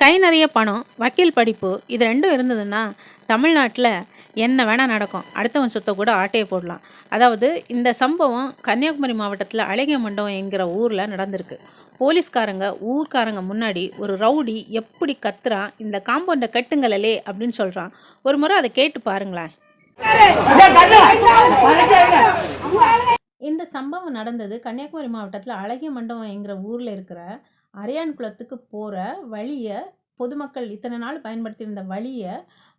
கை நிறைய பணம் வக்கீல் படிப்பு இது ரெண்டும் இருந்ததுன்னா தமிழ்நாட்டில் என்ன வேணால் நடக்கும். அடுத்தவன் சொத்தை கூட ஆட்டையை போடலாம். அதாவது இந்த சம்பவம் கன்னியாகுமரி மாவட்டத்தில் அழகிய மண்டபம் என்கிற ஊரில் நடந்திருக்கு. போலீஸ்காரங்க ஊர்க்காரங்க முன்னாடி ஒரு ரவுடி எப்படி கத்துறான் இந்த காம்பவுண்டை கட்டுங்களே அப்படின்னு சொல்கிறான் ஒரு முறை அதை கேட்டு பாருங்களேன். இந்த சம்பவம் நடந்தது கன்னியாகுமரி மாவட்டத்தில் அழகிய மண்டபம் என்கிற ஊரில் இருக்கிற அரியான் குளத்துக்கு போகிற வழியை பொதுமக்கள் இத்தனை நாள் பயன்படுத்தியிருந்த வழியை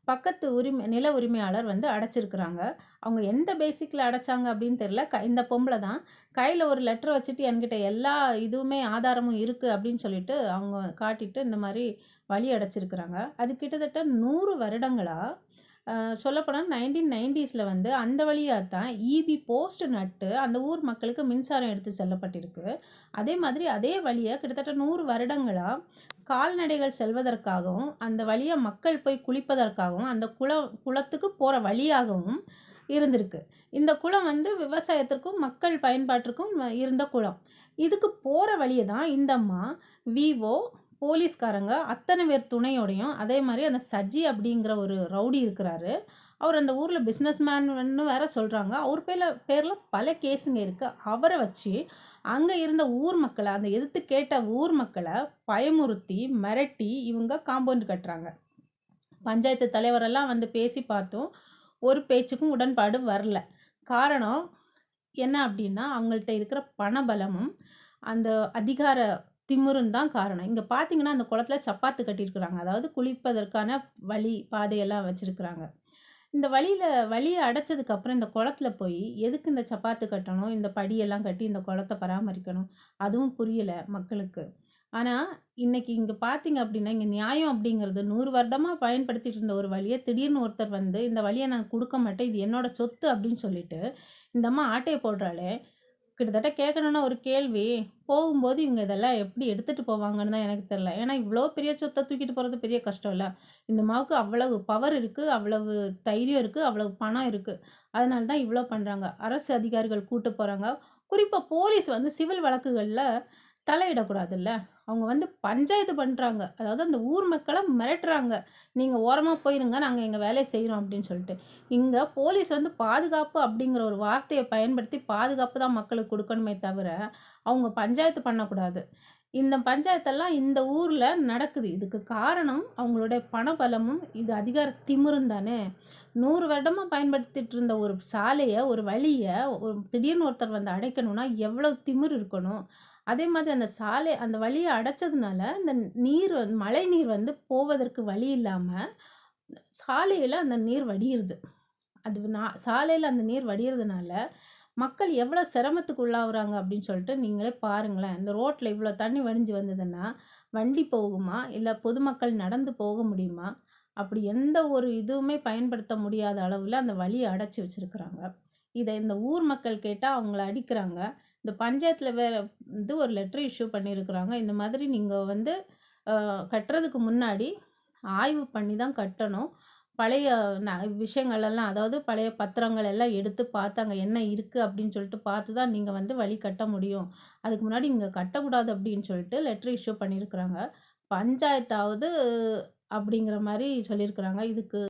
பக்கத்து உரிமை நில உரிமையாளர் வந்து அடைச்சிருக்கிறாங்க. அவங்க எந்த பேசிக்கில் அடைச்சாங்க அப்படின்னு தெரில க இந்த பொம்பளை தான். கையில் ஒரு லெட்டர் வச்சுட்டு என்கிட்ட எல்லா இதுவுமே ஆதாரமும் இருக்குது அப்படின்னு சொல்லிட்டு அவங்க காட்டிட்டு இந்த மாதிரி வழி அடைச்சிருக்கிறாங்க. அது கிட்டத்தட்ட நூறு வருடங்களாக சொல்லப்போனால் நைன்டீன் நைன்டிஸில் வந்து அந்த வழியாக தான் ஈபி போஸ்ட் நட்டு அந்த ஊர் மக்களுக்கு மின்சாரம் எடுத்து செல்லப்பட்டிருக்கு. அதே மாதிரி அதே வழியை கிட்டத்தட்ட நூறு வருடங்களாக கால்நடைகள் செல்வதற்காகவும் அந்த வழியாக மக்கள் போய் குளிப்பதற்காகவும் அந்த குள குளத்துக்கு போகிற வழியாகவும் இருந்திருக்கு. இந்த குளம் வந்து விவசாயத்திற்கும் மக்கள் பயன்பாட்டிற்கும் இருந்த குளம். இதுக்கு போகிற வழியை தான் இந்தம்மா விவோ போலீஸ்காரங்க அத்தனை பேர் துணையோடையும் அதே மாதிரி அந்த சஜி அப்படிங்கிற ஒரு ரவுடி இருக்கிறாரு. அவர் அந்த ஊரில் பிஸ்னஸ் மேன்னு வேற சொல்கிறாங்க அவர் பேரில் பேரில் பல கேஸுங்க இருக்குது அவரை வச்சு அங்கே இருந்த ஊர் மக்களை அந்த எதிர்த்து கேட்ட ஊர் மக்களை பயமுறுத்தி மிரட்டி இவங்க காம்பவுண்ட் கட்டுறாங்க. பஞ்சாயத்து தலைவரெல்லாம் வந்து பேசி பார்த்தோம் ஒரு பேச்சுக்கும் உடன்பாடு வரல. காரணம் என்ன அப்படின்னா அவங்கள்ட்ட இருக்கிற பணபலமும் அந்த அதிகார திமிருன்னு தான் காரணம். இங்கே பார்த்தீங்கன்னா அந்த குளத்துல சப்பாத்து கட்டியிருக்கிறாங்க. அதாவது குளிப்பதற்கான வழி பாதையெல்லாம் வச்சுருக்குறாங்க. இந்த வழியில் வழியை அடைச்சதுக்கப்புறம் இந்த குளத்துல போய் எதுக்கு இந்த சப்பாத்து கட்டணும்? இந்த படியெல்லாம் கட்டி இந்த குளத்தை பராமரிக்கணும்? அதுவும் புரியலை மக்களுக்கு. ஆனால் இன்றைக்கி இங்கே பார்த்தீங்க அப்படின்னா இங்கே நியாயம் அப்படிங்கிறது நூறு வருடமாக பயன்படுத்திட்டு இருந்த ஒரு வழியை திடீர்னு ஒருத்தர் வந்து இந்த வழியை நான் கொடுக்க மாட்டேன் இது என்னோடய சொத்து அப்படின்னு சொல்லிட்டு இந்த அம்மா ஆட்டையை போடுறாளே கிட்டத்தட்ட கேட்கணுன்னா ஒரு கேள்வி போகும்போது இவங்க இதெல்லாம் எப்படி எடுத்துகிட்டு போவாங்கன்னு தான் எனக்கு தெரில ஏன்னா இவ்வளோ பெரிய சொத்தை தூக்கிட்டு போகிறது பெரிய கஷ்டம் இல்லை. இந்த மாவுக்கு அவ்வளவு பவர் இருக்குது அவ்வளவு தைரியம் இருக்குது அவ்வளவு பணம் இருக்குது அதனால தான் இவ்வளோ பண்ணுறாங்க அரசு அதிகாரிகள் கூட்டு போகிறாங்க குறிப்பாக போலீஸ் வந்து சிவில் வழக்குகளில் தலையிடக்கூடாதுல்ல? அவங்க வந்து பஞ்சாயத்து பண்ணுறாங்க அதாவது அந்த ஊர் மக்களை மிரட்டுறாங்க. நீங்கள் ஓரமாக போயிருங்க நாங்கள் எங்கள் வேலையை செய்கிறோம் அப்படின்னு சொல்லிட்டு. இங்கே போலீஸ் வந்து பாதுகாப்பு அப்படிங்கிற ஒரு வார்த்தையை பயன்படுத்தி பாதுகாப்பு தான் மக்களுக்கு கொடுக்கணுமே தவிர அவங்க பஞ்சாயத்து பண்ணக்கூடாது. இந்த பஞ்சாயத்தெல்லாம் இந்த ஊரில் நடக்குது. இதுக்கு காரணம் அவங்களுடைய பணபலமும் இது அதிகார திமிரும் தானே. நூறு வருடமாக பயன்படுத்திட்டு இருந்த ஒரு சாலையை ஒரு வழியை ஒரு திடீர்னு ஒருத்தர் வந்து அடைக்கணும்னா எவ்வளோ திமிர் இருக்கணும்? அதே மாதிரி அந்த சாலை அந்த வழியை அடைச்சதுனால அந்த நீர் வந்து மழை நீர் வந்து போவதற்கு வழி இல்லாமல் சாலையில் அந்த நீர் வடியிறது. அது நான் சாலையில் அந்த நீர் வடிகிறதுனால மக்கள் எவ்வளோ சிரமத்துக்கு உள்ளாகுறாங்க அப்படின்னு சொல்லிட்டு நீங்களே பாருங்களேன். இந்த ரோட்டில் இவ்வளோ தண்ணி வடிஞ்சு வந்ததுன்னா வண்டி போகுமா? இல்லை பொதுமக்கள் நடந்து போக முடியுமா? அப்படி எந்த ஒரு இதுவுமே பயன்படுத்த முடியாத அளவில் அந்த வழியை அடைச்சி வச்சுருக்குறாங்க. இதை இந்த ஊர் மக்கள் கேட்டால் அவங்கள அடிக்கிறாங்க. இந்த பஞ்சாயத்தில் வேறு வந்து ஒரு லெட்ரு இஷ்யூ பண்ணியிருக்கிறாங்க இந்த மாதிரி நீங்கள் வந்து கட்டுறதுக்கு முன்னாடி ஆய்வு பண்ணி தான் கட்டணும். பழைய ந விஷயங்களெல்லாம் அதாவது பழைய பத்திரங்கள் எல்லாம் எடுத்து பார்த்து அங்கே என்ன இருக்குது அப்படின்னு சொல்லிட்டு பார்த்து தான் நீங்கள் வந்து வழி கட்ட முடியும். அதுக்கு முன்னாடி நீங்கள் கட்டக்கூடாது அப்படின்னு சொல்லிட்டு லெட்ரு இஷ்யூ பண்ணியிருக்கிறாங்க பஞ்சாயத்தாவது அப்படிங்கிற மாதிரி சொல்லியிருக்கிறாங்க இதுக்கு